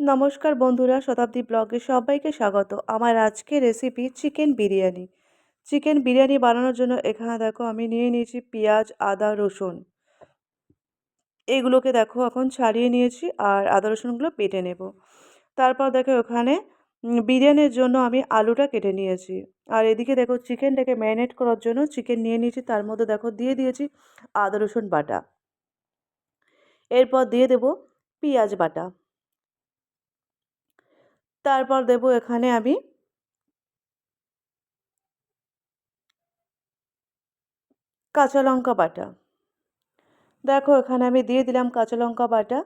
নমস্কার বন্ধুরা, শতাব্দী ব্লগে সবাইকে স্বাগত। আমার আজকের recipe chicken biryani. Chicken biryani বানানোর জন্য এখানে দেখো আমি নিয়ে নিয়েছি পেঁয়াজ, আদা, রসুন। এগুলোকে দেখো এখন ছাড়িয়ে নিয়েছি আর আদা, রসুনগুলো বেটে নেব। তারপর দেখো ওখানে বিরিয়ানির জন্য আমি আলুটা কেটে নিয়েছি। আর এদিকে দেখো চিকেনটাকে ম্যারিনেট করার জন্য চিকেন নিয়ে নিয়েছি। তার মধ্যে দেখো দিয়ে দিয়েছি আদা, রসুন বাটা। এরপর দিয়ে দেব পেঁয়াজ বাটা। তারপর দেব এখানে আমি কাঁচা লঙ্কা বাটা। দেখো এখানে আমি দিয়ে দিলাম কাঁচা লঙ্কা বাটা,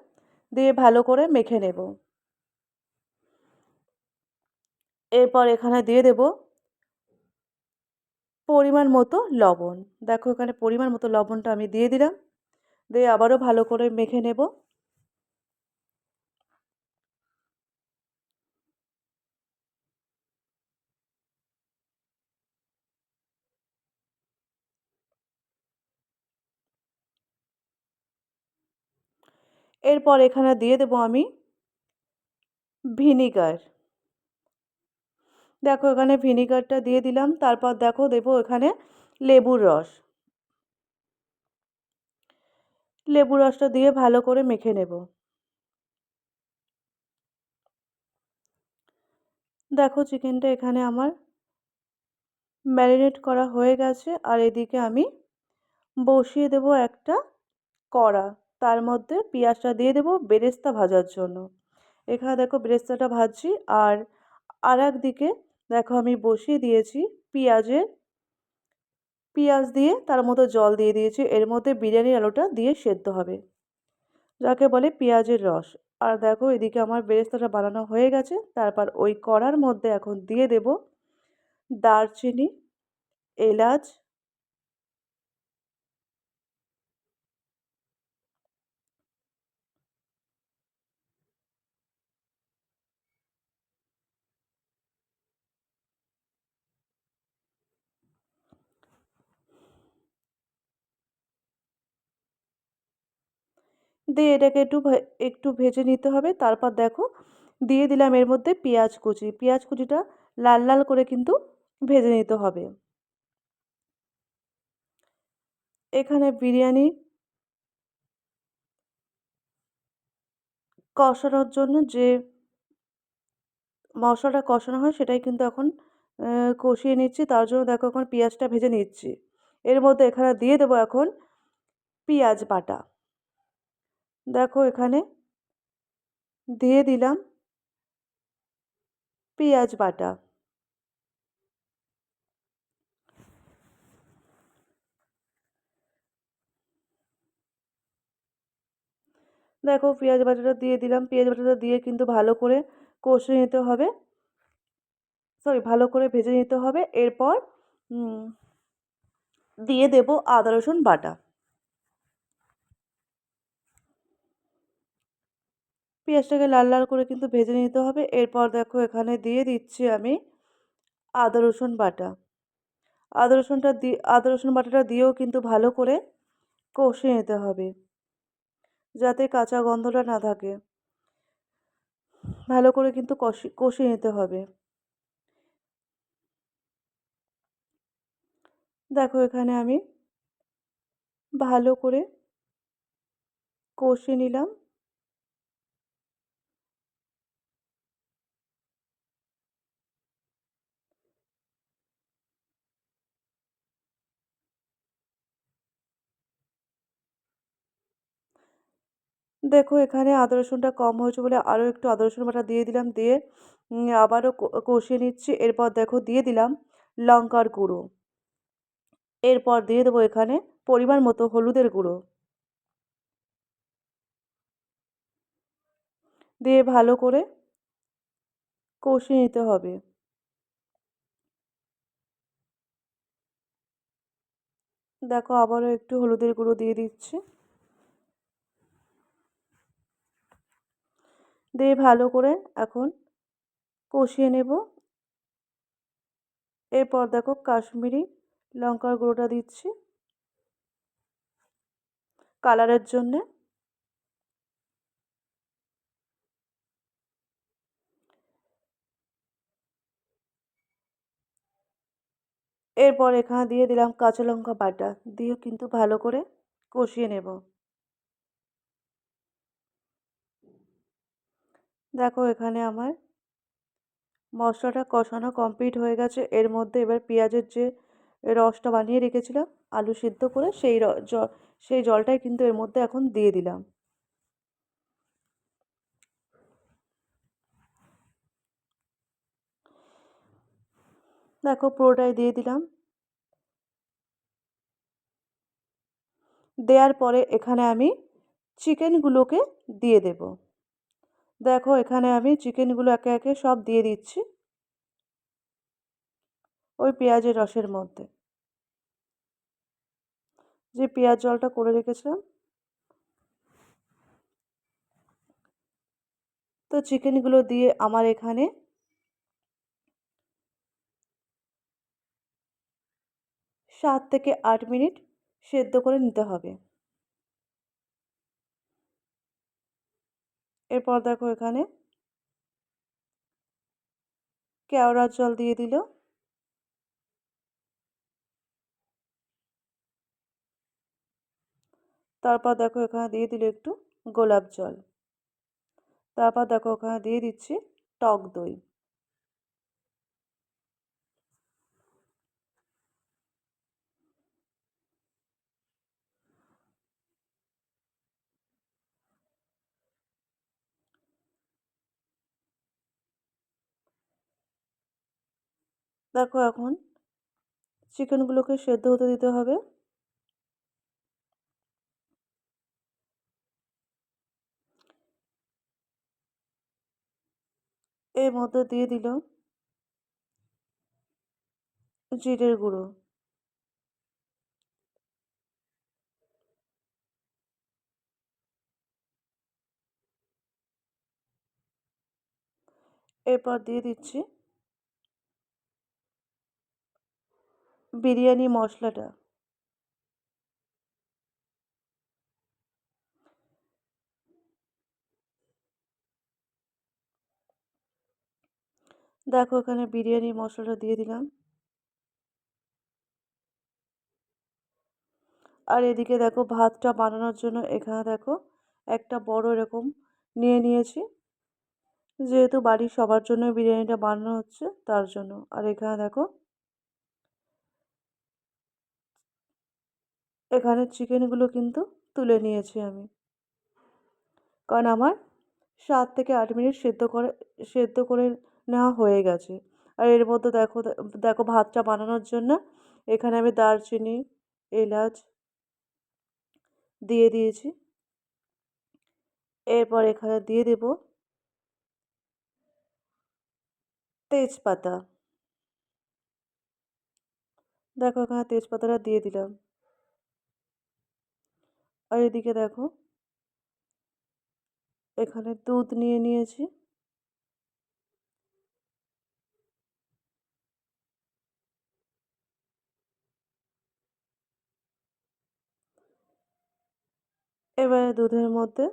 দিয়ে ভালো করে মেখে নেব। এরপর এখানে দিয়ে দেব পরিমাণ মতো লবণ। দেখো এখানে পরিমাণ মতো লবণটা আমি দিয়ে দিলাম, দিয়ে আবারও ভালো করে মেখে নেব। এরপর এখানে দিয়ে দেবো আমি ভিনিগার। দেখো এখানে ভিনিগারটা দিয়ে দিলাম, তারপর দেখো দেবো এখানে লেবুর রস। লেবুর রসটা দিয়ে ভালো করে মেখে নেব। দেখো চিকেনটা এখানে আমার ম্যারিনেট করা হয়ে গেছে, আর এদিকে আমি বসিয়ে দেব একটা কড়া। তার মধ্যে পেঁয়াজটা দিয়ে দেবো বেরেস্তা ভাজার জন্য। এখানে দেখো বেরেস্তাটা ভাজছি আর আর দিকে দেখো আমি বসিয়ে দিয়েছি পেঁয়াজের পেঁয়াজ দিয়ে তার মধ্যে জল দিয়ে দিয়েছি। এর মধ্যে বিরিয়ানির আলুটা দিয়ে সেদ্ধ হবে, যাকে বলে পেঁয়াজের রস। আর দেখো এদিকে আমার বেরেস্তাটা বানানো হয়ে গেছে। তারপর ওই কড়ার মধ্যে এখন দিয়ে দেব দারচিনি, এলাচ দিয়ে এটাকে একটু একটু ভেজে নিতে হবে। তারপর দেখো, দিয়ে দিলাম এর মধ্যে পেঁয়াজ কুচি। পেঁয়াজ কুচিটা লাল লাল করে কিন্তু ভেজে নিতে হবে। এখানে বিরিয়ানি কষানোর জন্য যে মশলাটা কষানো হয় সেটাই কিন্তু এখন কষিয়ে নিচ্ছি। তার জন্য দেখো এখন পেঁয়াজটা ভেজে নিচ্ছি। এর মধ্যে এখানে দিয়ে দেবো এখন পেঁয়াজ বাটা। দেখো এখানে দিয়ে দিলাম পেঁয়াজ বাটা। দেখো পেঁয়াজ বাটাটা দিয়ে দিলাম, পেঁয়াজ বাটাটা দিয়ে কিন্তু ভালো করে কষে নিতে হবে। সরি ভালো করে ভেজে নিতে হবে। এরপর দিয়ে দেব আদা রসুন বাটা। পেঁয়াজটাকে লাল লাল করে কিন্তু ভেজে নিতে হবে। এরপর দেখো এখানে দিয়ে দিচ্ছি আমি আদা, রসুন বাটা। আদা, রসুনটা দিয়ে আদা, রসুন বাটাটা দিয়েও কিন্তু ভালো করে কষে নিতে হবে যাতে কাঁচা গন্ধটা না থাকে। ভালো করে কিন্তু কষি কষে নিতে হবে। দেখো এখানে আমি ভালো করে কষে নিলাম। দেখো, এখানে আদা রসুনটা কম হয়েছে বলে আরও একটু আদা রসুন বাটা দিয়ে দিলাম, দিয়ে আবারও কষিয়ে নিচ্ছি। এরপর দেখো, দিয়ে দিলাম লঙ্কার গুঁড়ো। এরপর দিয়ে দেবো এখানে পরিমাণ মতো হলুদের গুঁড়ো। দিয়ে ভালো করে কষিয়ে নিতে হবে। দেখো, আবারও একটু হলুদের গুঁড়ো দিয়ে দিচ্ছি। দিয়ে ভালো করে এখন কষিয়ে নেব। এরপর দেখো কাশ্মীরি লঙ্কার গুঁড়োটা দিচ্ছি। কালারের জন্যে। এরপর এখানে দিয়ে দিলাম কাঁচা লঙ্কা বাটা। দিয়ে কিন্তু ভালো করে কষিয়ে নেব। দেখো এখানে আমার মশলাটা কষানো কমপ্লিট হয়ে গেছে। এর মধ্যে এবার পেঁয়াজের যে রসটা বানিয়ে রেখেছিলাম, আলু সিদ্ধ করে সেই সেই জলটাই কিন্তু এর মধ্যে এখন দিয়ে দিলাম। দেখো পুরোটাই দিয়ে দিলাম। দেওয়ার পরে এখানে আমি চিকেনগুলোকে দিয়ে দেব। দেখো, এখানে আমি চিকেনগুলো একে একে সব দিয়ে দিচ্ছি। ওই পেঁয়াজের রসের মধ্যে। যে পেঁয়াজ জলটা করে রেখেছিলাম। তো চিকেনগুলো দিয়ে আমার এখানে সাত থেকে আট মিনিট সেদ্ধ করে নিতে হবে। এরপর দেখো এখানে কেওড়ার জল দিয়ে দিল। তারপর দেখো এখানে দিয়ে দিল একটু গোলাপ জল। তারপর দেখো ওখানে দিয়ে দিচ্ছি টক দই। দেখো এখন চিকেনগুলোকে সেদ্ধ হতে দিতে হবে। এর মধ্যে দিয়ে দিল জিরের গুঁড়ো। এরপর দিয়ে দিচ্ছি বিরিয়ানি মশলাটা। দেখো এখানে বিরিয়ানি মশলাটা দিয়ে দিলাম। আর এদিকে দেখো ভাতটা বানানোর জন্য এখানে দেখো একটা বড় এরকম নিয়ে নিয়েছি। যেহেতু বাড়ির সবার জন্য বিরিয়ানিটা বানানো হচ্ছে তার জন্য। আর এখানে দেখো এখানে চিকেনগুলো কিন্তু তুলে নিয়েছি আমি। কারণ আমার সাত থেকে আট মিনিট সেদ্ধ করে সেদ্ধ করে নেওয়া হয়ে গেছে। আর এর মধ্যে দেখো দেখো ভাতটা বানানোর জন্য এখানে আমি দারচিনি, এলাচ দিয়ে দিয়েছি। এরপর এখানে দিয়ে দেব তেজপাতা। দেখো এখানে তেজপাতাটা দিয়ে দিলাম। আর এদিকে দেখো। এখানে দুধ নিয়ে নিয়েছি। এবারে দুধের মধ্যে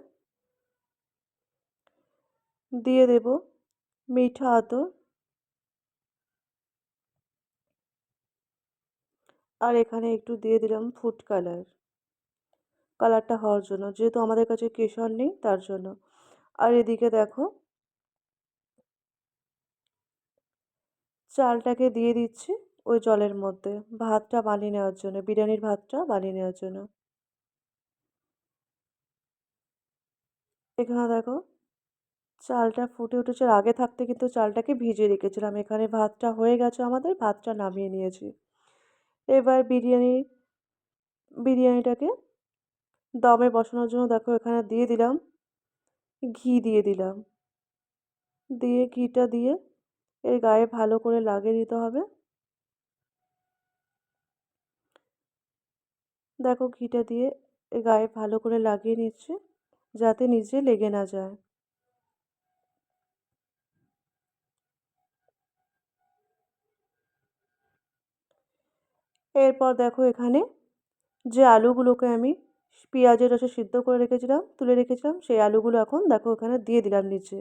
দিয়ে দেব মিঠা আতর। আর এখানে একটু দিয়ে দিলাম ফুড কালার কালারটা হওয়ার জন্য। যেহেতু আমাদের কাছে কেশর নেই, তার জন্য। আর এদিকে দেখো। চালটাকে দিয়ে দিচ্ছি ওই জলের মধ্যে। ভাতটা বানিয়ে নেওয়ার জন্য, বিরিয়ানির ভাতটা বানিয়ে নেওয়ার জন্য। এখানে দেখো, চালটা ফুটে উঠেছে। আগে থাকতে কিন্তু চালটাকে ভিজিয়ে রেখেছিলাম। এখানে ভাতটা হয়ে গেছে আমাদের, ভাতটা নামিয়ে নিয়েছি। এবার বিরিয়ানি, বিরিয়ানিটাকে দমে বসানোর জন্য দেখো এখানে দিয়ে দিলাম, ঘি দিয়ে দিলাম। দিয়ে ঘিটা দিয়ে এর গায়ে ভালো করে লাগিয়ে দিতে হবে। দেখো ঘিটা দিয়ে এর গায়ে ভালো করে লাগিয়ে নিচ্ছে যাতে নিচে লেগে না যায়। এরপর দেখো এখানে যে আলুগুলোকে আমি পেঁয়াজের রসে সিদ্ধ করে রেখেছিলাম, তুলে রেখেছিলাম, সেই আলুগুলো এখন দেখো ওখানে দিয়ে দিলাম নিচে।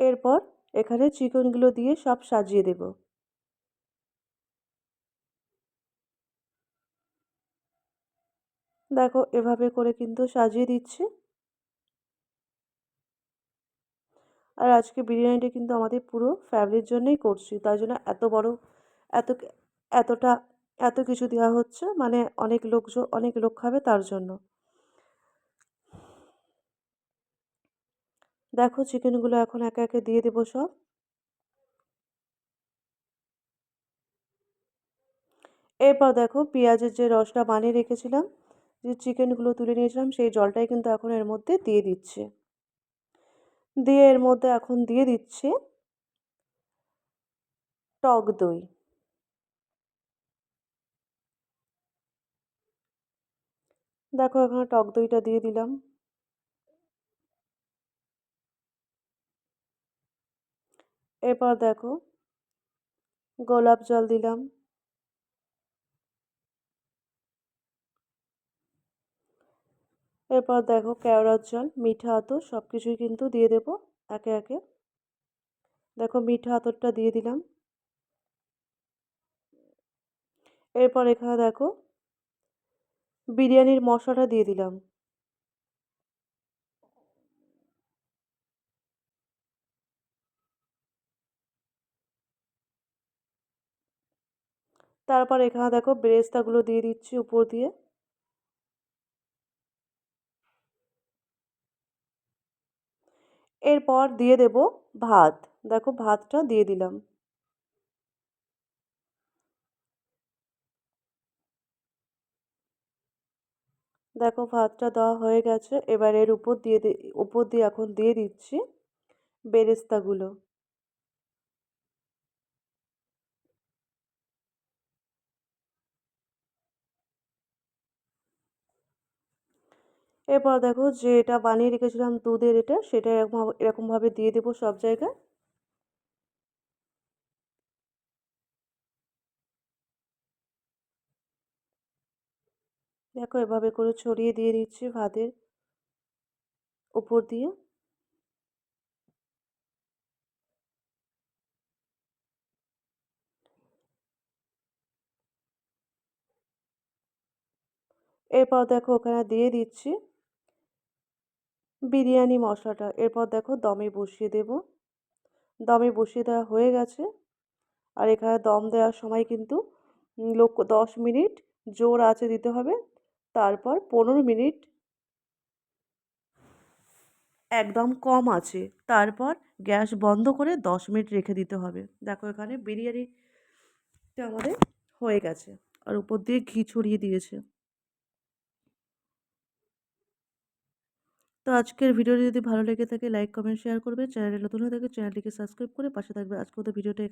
এরপর এখানে চিকেনগুলো দিয়ে সব সাজিয়ে দেব। দেখো এভাবে করে কিন্তু সাজিয়ে দিচ্ছি। আর আজকে বিরিয়ানিটা কিন্তু আমাদের পুরো ফ্যামিলির জন্যই করছি। তাই জন্য এত বড়, এত, এতটা, এত কিছু দেওয়া হচ্ছে মানে অনেক লোকজন, অনেক লোক খাবে তার জন্য। দেখো চিকেনগুলো এখন একে একে দিয়ে দেবো সব। এরপর দেখো পেঁয়াজের যে রসটা বানিয়ে রেখেছিলাম, যে চিকেনগুলো তুলে নিয়েছিলাম, সেই জলটাই কিন্তু এখন এর মধ্যে দিয়ে দিচ্ছে। দিয়ে এর মধ্যে এখন দিয়ে দিচ্ছি টক দই। দেখো এখানে টক দইটা দিয়ে দিলাম। এরপর দেখো গোলাপ জল দিলাম। এরপর দেখো কেওড়ার জল, মিঠা আতর সব কিছুই কিন্তু দিয়ে দেবো একে একে। দেখো মিঠা আতরটা দিয়ে দিলাম। এরপর এখানে দেখো বিরিয়ানির মশলাটা দিয়ে দিলাম। তারপর এখানে দেখো বেরেস্তাগুলো দিয়ে দিচ্ছি উপর দিয়ে। এরপর দিয়ে দেব ভাত। দেখো, ভাতটা দিয়ে দিলাম। দেখো, ভাতটা দেওয়া হয়ে গেছে। এবার এর উপর দিয়ে উপর দিয়ে এখন দিয়ে দিচ্ছি বেরেস্তাগুলো। এরপর দেখো যে এটা বানিয়ে রেখেছিলাম দুধের এটা, সেটা এরকম এরকমভাবে দিয়ে দেবো সব জায়গায়। দেখো এভাবে করে ছড়িয়ে দিয়ে দিচ্ছি ভাতের উপর দিয়ে। এরপর দেখো ওখানে দিয়ে দিচ্ছি। বিরিয়ানি মশলাটা। এরপর দেখো দমে বসিয়ে দেব। দমে বসিয়ে দেওয়া হয়ে গেছে। আর এখানে দম দেওয়ার সময় কিন্তু লোক দশ মিনিট জোর আঁচে দিতে হবে। তারপর পনেরো মিনিট একদম কম আছে তারপর গ্যাস বন্ধ করে দশ মিনিট রেখে দিতে হবে। দেখো এখানে বিরিয়ানিটা আমাদের হয়ে গেছে। আর উপর দিয়ে ঘি ছড়িয়ে দিয়েছে। তো আজকের ভিডিওটি যদি ভালো লেগে থাকে লাইক কমেন্ট শেয়ার করবে চ্যানেলে নতুন হয়ে থাকে, চ্যানেলটিকে সাবস্ক্রাইব করে পাশে থাকবে। আজকের তো ভিডিওটা